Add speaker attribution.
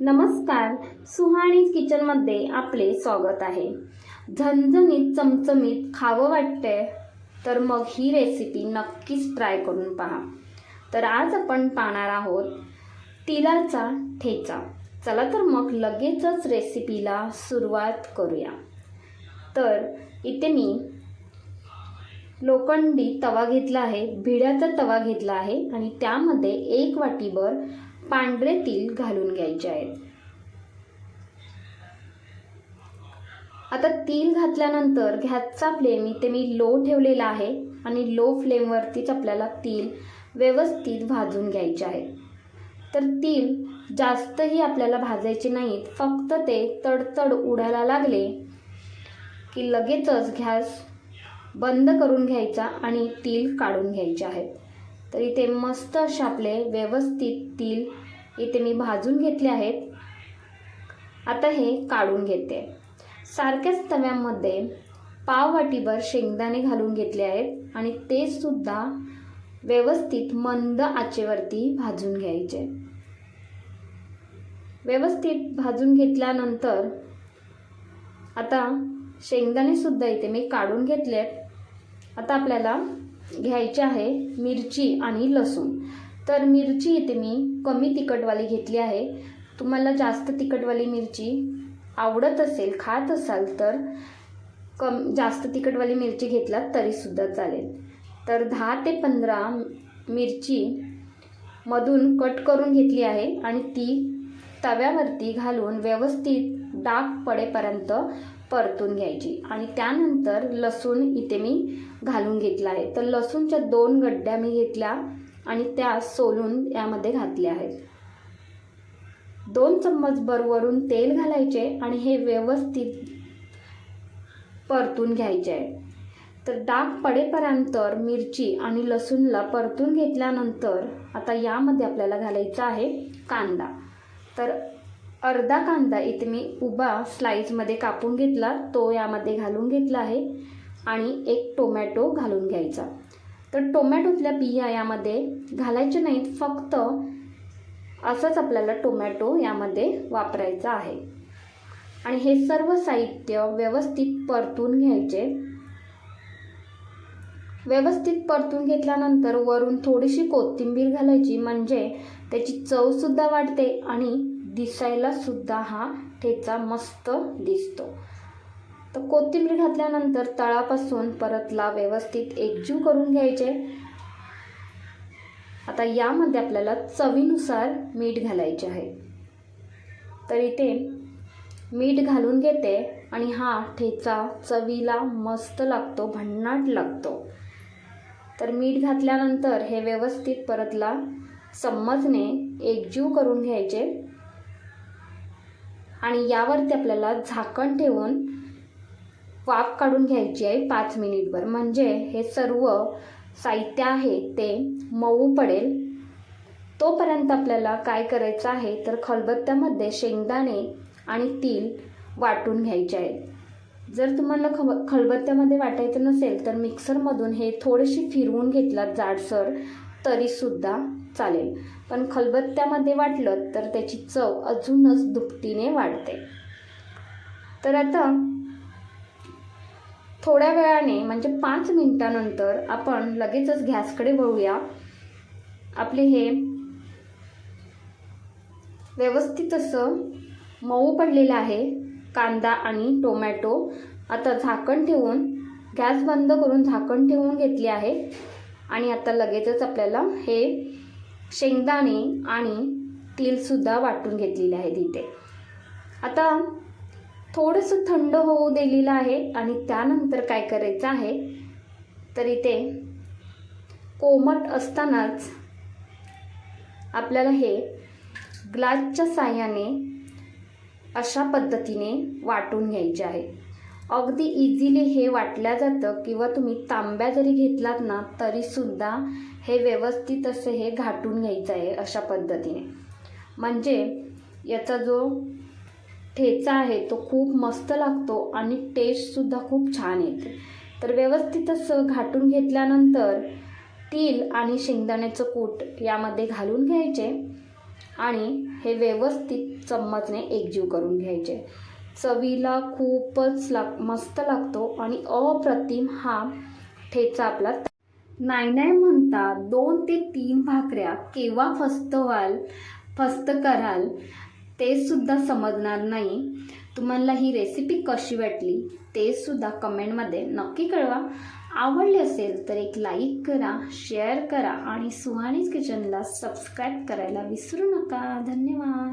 Speaker 1: नमस्कार सुहाणी किचनमध्ये आपले स्वागत आहे. झणझणीत चमचमीत खावं वाटते तर मग ही रेसिपी नक्कीच ट्राय करून पहा. तर आज आपण पाहणार आहोत तिलाचा ठेचा. चला तर मग लगेचच रेसिपीला सुरुवात करूया. तर इथे मी लोखंडी तवा घेतला आहे भिड्याचा तवा घेतला आहे आणि त्यामध्ये एक वाटीभर पांढरे तिल घालून घ्यायचे आहेत. आता तीळ घातल्यानंतर गॅसचा फ्लेम इथे मी लो ठेवलेला आहे आणि लो फ्लेमवरतीच आपल्याला तीळ व्यवस्थित भाजून घ्यायचे आहेत तर तीळ जास्तही आपल्याला भाजायचे नाहीत फक्त ते तडतड उडायला लागले की लगेचच गॅस बंद करून घ्यायचा आणि तीळ काढून घ्यायचे आहेत. तर इथे मस्त असे आपले व्यवस्थित तीळ इथे मी भाजून घेतले आहेत. आता हे काढून घेते. सारख्याच तव्यामध्ये पाव वाटीभर शेंगदाणे घालून घेतले आहेत आणि ते सुद्धा व्यवस्थित मंद आचेवरती भाजून घ्यायचे. व्यवस्थित भाजून घेतल्यानंतर आता शेंगदाणेसुद्धा इथे मी काढून घेतले आहेत आता आपल्याला घ्यायचे आहे मिरची आणि लसूण. तर मिरची इथे मी कमी तिखटवाली घेतली आहे. तुम्हाला जास्त तिखटवाली मिरची आवडत असेल खात असाल तर कम जास्त तिखटवाली मिरची घेतलात तरीसुद्धा चालेल. तर दहा ते पंधरा मिरची मधून कट करून घेतली आहे आणि ती तव्यावरती घालून व्यवस्थित डाग पडेपर्यंत परतून घ्यायची. आणि त्यानंतर लसूण इथे मी घालून घेतला आहे. तर लसूणच्या दोन गड्ड्या मी घेतल्या आणि त्या सोलून यामध्ये घातल्या आहेत. दोन चम्मच बरवरून तेल घालायचे आणि हे व्यवस्थित परतून घ्यायचे आहे. तर डाग पडेपर्यंत मिरची आणि लसूणला परतून घेतल्यानंतर आता यामध्ये आपल्याला घालायचा आहे कांदा. तर अर्धा कांदा इथे मी उभा स्लाईजमध्ये कापून घेतला. तो यामध्ये घालून घेतला आहे. आणि एक टोमॅटो घालून घ्यायचा. तर टोमॅटोतल्या बिया यामध्ये घालायच्या नाहीत. फक्त असंच आपल्याला टोमॅटो यामध्ये वापरायचा आहे. आणि हे सर्व साहित्य व्यवस्थित परतून घ्यायचे. व्यवस्थित परतून घेतल्यानंतर वरून थोडीशी कोथिंबीर घालायची. म्हणजे त्याची चवसुद्धा वाढते आणि दिसायला सुद्धा हा ठेचा मस्त दिसतो. तर कोथिंबीर घातल्यानंतर तळापासून परतला व्यवस्थित एकजीव करून घ्यायचे. आता यामध्ये आपल्याला चवीनुसार मीठ घालायचे आहे. तर इथे मीठ घालून घेते आणि हा ठेचा चवीला मस्त लागतो भन्नाट लागतो. तर मीठ घातल्यानंतर हे व्यवस्थित परतला. चम्मचने एकजीव करून घ्यायचे. आणि यावरती आपल्याला झाकण ठेवून वाफ काढून घ्यायची आहे पाच मिनिटभर. म्हणजे हे सर्व साहित्य आहे ते मऊ पडेल. तोपर्यंत आपल्याला काय करायचं आहे तर खलबत्त्यामध्ये शेंगदाणे आणि तीळ वाटून घ्यायचे आहेत जर तुम्हाला खब खलबत्त्यामध्ये वाटायचं नसेल तर मिक्सरमधून हे थोडेसे फिरवून घेतलात जाडसर. तरीसुद्धा चालेल. पण खलबत्त्यामध्ये वाटलं तर त्याची चव अजूनच दुपटीने वाढते. तर आता थोड्या वेळाने म्हणजे पाच मिनटानंतर आपण लगेचच गॅसकडे वळूया. आपले हे व्यवस्थित असं मऊ पडलेलं आहे कांदा आणि टोमॅटो. आता झाकण ठेवून गॅस बंद करून झाकण ठेवून घेतले आहे. आणि आता लगेचच आपल्याला हे शेंगदाणे आणि तीलसुद्धा वाटून घेतलेले आहेत इथे. आता थोडंसं थंड होऊ दिलेलं आहे आणि त्यानंतर काय करायचं आहे? तर इथे कोमट असतानाच आपल्याला हे ग्लासच्या साह्याने अशा पद्धतीने वाटून घ्यायचे आहे. अगदी इझिली हे वाटल्या जातं किंवा तुम्ही तांब्या जरी घेतलात ना तरीसुद्धा हे व्यवस्थित असे हे घाटून घ्यायचं आहे अशा पद्धतीने. म्हणजे याचा जो ठेचा आहे तो खूप मस्त लागतो आणि टेस्टसुद्धा खूप छान येते. तर व्यवस्थित असं घाटून घेतल्यानंतर तिल आणि शेंगदाण्याचं कूट यामध्ये घालून घ्यायचे आणि हे व्यवस्थित चम्मचने एकजीव करून घ्यायचे. चवीला खूपच लाग मस्त लागतो आणि अप्रतिम हा ठेचा आपला. नाही नाही म्हणता दोन ते तीन भाकऱ्या केव्हा फस्त व्हाल फस्त कराल ते सुद्धा समजणार नाही. तुम्हाला ही रेसिपी कशी वाटली ते सुद्धा कमेंटमध्ये नक्की कळवा. आवडली असेल तर एक लाईक करा शेअर करा आणि सुहानीज किचनला सबस्क्राईब करायला विसरू नका. धन्यवाद.